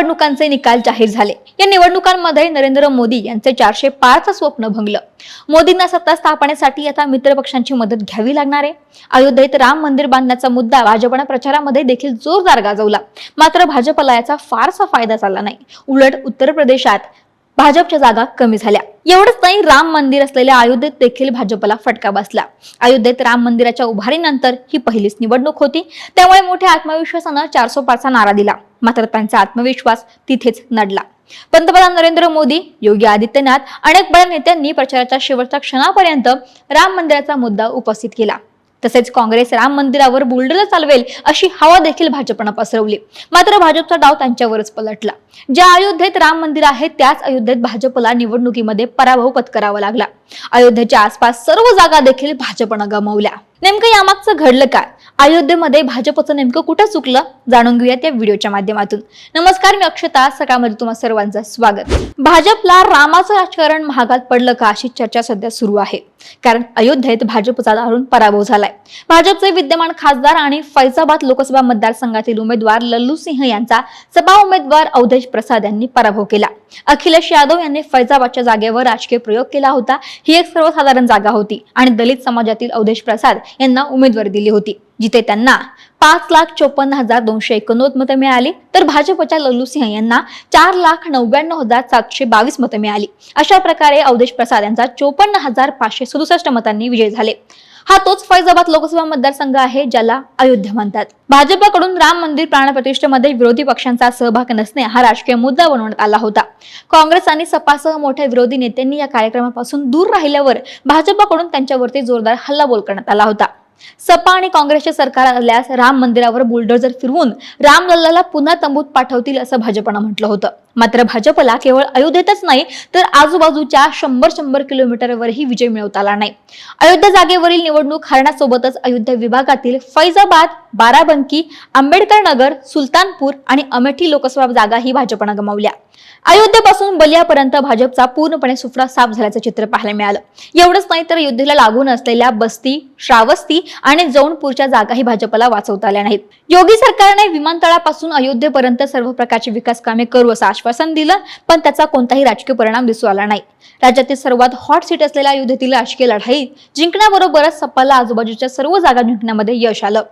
निवडणुकांचे निकाल जाहीर झाले. या निवडणुकांमध्ये नरेंद्र मोदी यांचे चारशे पाच स्वप्न भंगलं. मोदींना सत्ता स्थापनेसाठी आता मित्रपक्षांची मदत घ्यावी लागणार आहे. अयोध्येत राम मंदिर बांधण्याचा मुद्दा भाजपनं प्रचारामध्ये देखील जोरदार गाजवला. मात्र भाजपला याचा फारसा फायदा झाला नाही. उलट उत्तर प्रदेशात भाजपच्या जागा कमी झाल्या. एवढंच नाही राम मंदिर असलेल्या अयोध्येत देखील भाजपला फटका बसला. अयोध्येत राम मंदिराच्या उभारीनंतर ही पहिलीच निवडणूक होती. त्यामुळे मोठ्या आत्मविश्वासानं चारसो पाचचा नारा दिला. मात्र त्यांचा आत्मविश्वास तिथेच नडला. पंतप्रधान नरेंद्र मोदी योगी आदित्यनाथ अनेक बड्या नेत्यांनी प्रचाराच्या शेवटच्या क्षणापर्यंत राम मंदिराचा मुद्दा उपस्थित केला. तसेच काँग्रेस राम मंदिरावर बुलडोजर चालवेल अशी हवा देखील भाजपनं पसरवली. मात्र भाजपचा डाव त्यांच्यावरच पलटला. ज्या अयोध्येत राम मंदिर आहे त्याच अयोध्येत भाजपला निवडणुकीमध्ये पराभव पत्करावा लागला. अयोध्येच्या आसपास सर्व जागा देखील भाजपनं गमावल्या. नेमकं यामागचं घडलं काय? अयोध्येमध्ये भाजपचं नेमकं कुठं चुकलं? जाणून घेऊया त्या व्हिडिओच्या माध्यमातून. नमस्कार मी अक्षता. सकाळमध्ये तुम्हा सर्वांचं स्वागत. भाजपला रामाचं राजकारण महागात पडलं का अशी चर्चा सध्या सुरू आहे. कारण अयोध्येत भाजपचा दारून पराभव झालाय. भाजपचे विद्यमान खासदार आणि फैजाबाद लोकसभा मतदारसंघातील उमेदवार लल्लू सिंह यांचा सभा उमेदवार अवधेश प्रसाद यांनी पराभव केला. अखिलेश यादव यांनी फैजाबादच्या जागेवर राजकीय प्रयोग केला होता. ही एक सर्वसाधारण जागा होती आणि दलित समाजातील अवधेश प्रसाद यांना उमेदवारी दिली होती जिथे त्यांना पाच लाख चोपन्न हजार दोनशे एकोणनव्वद मतं मिळाली. तर भाजपच्या लल्लू सिंह यांना चार लाख नव्याण्णव हजार सातशे बावीस मतं मिळाली. अशा प्रकारे अवधेश प्रसाद यांचा चोपन्न हजार पाचशे सदुसष्ट मतांनी विजय झाले. हा तोच फैजाबाद लोकसभा मतदारसंघ आहे ज्याला अयोध्या म्हणतात. भाजपकडून राम मंदिर प्राणप्रतिष्ठेमध्ये विरोधी पक्षांचा सहभाग नसणे हा राजकीय मुद्दा बनवण्यात आला होता. काँग्रेस आणि सपासह मोठ्या विरोधी नेत्यांनी या कार्यक्रमापासून दूर राहिल्यावर भाजपकडून त्यांच्यावरती जोरदार हल्लाबोल करण्यात आला होता. सपा आणि काँग्रेसचे सरकार आल्यास राम मंदिरावर बुलडोजर फिरवून रामलल्लाला पुन्हा तंबूत पाठवतील असं भाजपनं म्हटलं होतं. मात्र भाजपला केवळ अयोध्येतच नाही तर आजूबाजूच्या शंभर शंभर किलोमीटरवरही विजय मिळवता आला नाही. अयोध्या जागेवरील निवडणूक हरण्यासोबतच अयोध्या विभागातील फैजाबाद बाराबंकी आंबेडकर नगर सुलतानपूर आणि अमेठी लोकसभा जागा ही भाजपनं गमावल्या. अयोध्येपासून बलियापर्यंत भाजपचा पूर्णपणे सुफरा साफ झाल्याचं चित्र पाहायला मिळालं. एवढंच नाही तर अयोध्येला लागून असलेल्या बस्ती श्रावस्ती आणि जौनपूरच्या जागाही भाजपला वाचवता आल्या नाहीत. योगी सरकारने विमानतळापासून अयोध्येपर्यंत सर्व प्रकारची विकास कामे करू असा आश्वासन दिलं पण त्याचा कोणताही राजकीय परिणाम दिसू आला नाही. राज्यातील सर्वात हॉट सीट असलेल्या अयोध्येतील राजकीय लढाई जिंकण्याबरोबरच सप्पाला आजूबाजूच्या सर्व जागा जिंकण्यामध्ये यश आलं.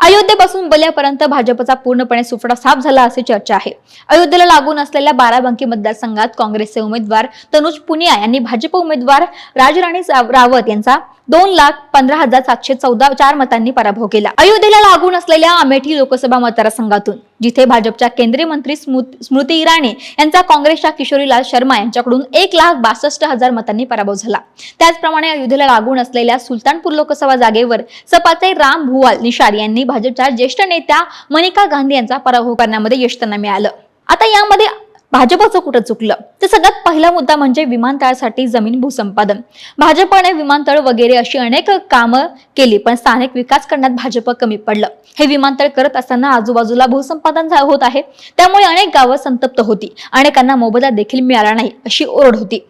अयोध्येपासून बल्यापर्यंत भाजपचा पूर्णपणे सुफडा साफ झाला अशी चर्चा आहे. अयोध्येला लागून असलेल्या बाराबंकी मतदारसंघात काँग्रेसचे उमेदवार तनुज पुनिया यांनी भाजप उमेदवार राजराणी रावत यांचा दोन लाख पंधरा हजार सातशे चौदा चार मतांनी पराभव केला. अयोध्येला लागून असलेल्या अमेठी लोकसभा मतदारसंघातून जिथे भाजपच्या केंद्रीय मंत्री स्मृती इराणी यांचा काँग्रेसच्या किशोरीलाल शर्मा यांच्याकडून एक लाख बासष्ट हजार मतांनी पराभव झाला. त्याचप्रमाणे अयोध्येला लागून असलेल्या सुलतानपूर लोकसभा जागेवर सपाचे राम भुवाल निशार यांनी भाजपच्या ज्येष्ठ नेत्या मनिका गांधी यांचा पराभव करण्यामध्ये यश त्यांना मिळालं. आता यामध्ये भाजपचं कुठं चुकलं? तर सगळ्यात पहिला मुद्दा म्हणजे विमानतळासाठी जमीन भूसंपादन. भाजपने विमानतळ वगैरे अशी अनेक कामं केली पण स्थानिक विकास करण्यात भाजप कमी पडलं. हे विमानतळ करत असताना आजूबाजूला भूसंपादन होत आहे. त्यामुळे अनेक गावं संतप्त होती. अनेकांना मोबदला देखील मिळाला नाही अशी ओरड होती.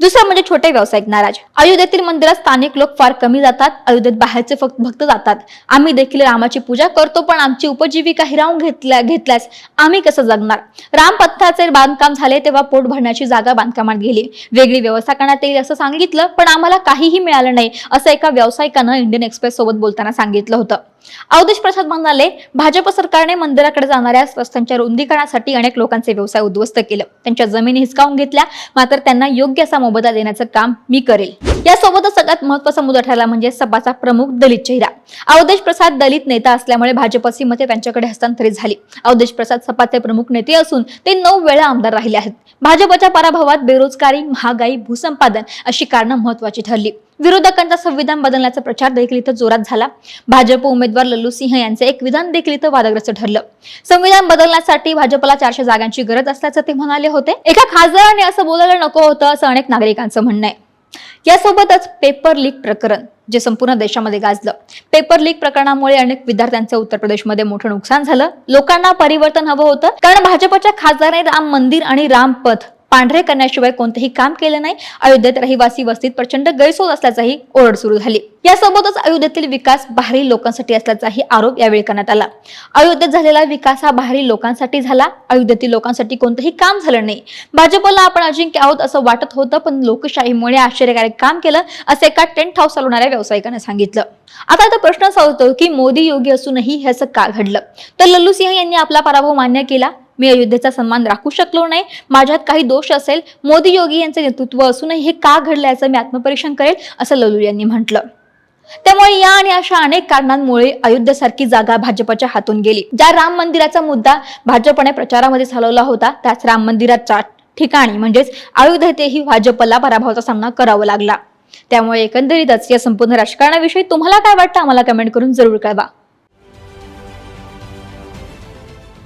दुसरं म्हणजे छोटे व्यावसायिक नाराज. अयोध्येतील मंदिरात स्थानिक लोक फार कमी जातात अयोध्येत बाहेरचे फक्त भक्त जातात. आम्ही देखील रामाची पूजा करतो पण आमची उपजीविका हिरावून घेतल्या घेतल्यास आम्ही कसं जगणार? राम पथाचे बांधकाम झाले तेव्हा पोट भरण्याची जागा बांधकामात गेली. वेगळी व्यवस्था करण्यात येईल असं सांगितलं पण आम्हाला काहीही मिळालं नाही असं एका व्यावसायिकानं इंडियन एक्सप्रेस सोबत बोलताना सांगितलं होतं. अवधेश प्रसाद म्हणाले भाजप सरकारने मंदिराकडे जाणाऱ्या रस्त्यांच्या रुंदीकरणासाठी अनेक लोकांचे व्यवसाय उद्ध्वस्त केलं. त्यांच्या जमिनी हिसकावून घेतल्या मात्र त्यांना योग्य असा मोबदला देण्याचं काम मी करेल. यासोबतच सगळ्यात महत्त्वाचा मुद्दा ठरला म्हणजे सपाचा प्रमुख दलित चेहरा. अवधेश प्रसाद दलित नेता असल्यामुळे भाजपची मते त्यांच्याकडे हस्तांतरित झाली. अवधेश प्रसाद सपाचे प्रमुख नेते असून ते नऊ वेळा आमदार राहिले आहेत. भाजपच्या पराभवात बेरोजगारी महागाई भूसंपादन अशी कारणं महत्वाची ठरली. विरोधकांचा संविधान बदलण्याचा प्रचार देखील इथं जोरात झाला. भाजप उमेदवार लल्लू सिंह यांचे एक विधान देखील इथं वादग्रस्त ठरलं. संविधान बदलण्यासाठी भाजपला चारशे जागांची गरज असल्याचं ते म्हणाले होते. एका खासदाराने असं बोलायला नको होतं असं अनेक नागरिकांचं म्हणणं आहे. यासोबतच पेपर लीक प्रकरण जे संपूर्ण देशामध्ये गाजलं. पेपर लीक प्रकरणामुळे अनेक विद्यार्थ्यांचं उत्तर प्रदेशमध्ये मोठं नुकसान झालं. लोकांना परिवर्तन हवं होतं. कारण भाजपच्या खासदाराने राम मंदिर आणि राम पथ पांढरे करण्याशिवाय कोणतेही काम केलं नाही. अयोध्येत रहिवासी वस्तीत प्रचंड गैरसोय असल्याचाही ओरड सुरू झाली. यासोबतच अयोध्येतील विकास बाहेरील लोकांसाठी असल्याचाही आरोप यावेळी करण्यात आला. अयोध्येत झालेला विकास हा बाहेरील लोकांसाठी झाला. अयोध्येतील लोकांसाठी कोणतंही काम झालं नाही. भाजपला आपण अजिंक्य आहोत असं वाटत होतं पण लोकशाहीमुळे आश्चर्यकारक काम केलं असं एका टेंट हाऊस चालवणाऱ्या व्यावसायिकाने सांगितलं. आता तर प्रश्न असा होतो की मोदी योगी असूनही ह्याचं का घडलं? तर लल्लू सिंह यांनी आपला पराभव मान्य केला. मी अयोध्येचा सन्मान राखू शकलो नाही. माझ्यात काही दोष असेल मोदी योगी यांचे नेतृत्व असूनही हे का घडलं याचं मी आत्मपरीक्षण करेल असं ललू यांनी म्हटलं. त्यामुळे या आणि अशा अनेक कारणांमुळे अयोध्येसारखी जागा भाजपच्या हातून गेली. ज्या राम मंदिराचा मुद्दा भाजपने प्रचारामध्ये चालवला होता त्याच राम मंदिराच्या ठिकाणी म्हणजेच अयोध्येतही भाजपला पराभवाचा सामना करावा लागला. त्यामुळे एकंदरीतच या संपूर्ण राजकारणाविषयी तुम्हाला काय वाटतं? आम्हाला कमेंट करून जरूर कळवा.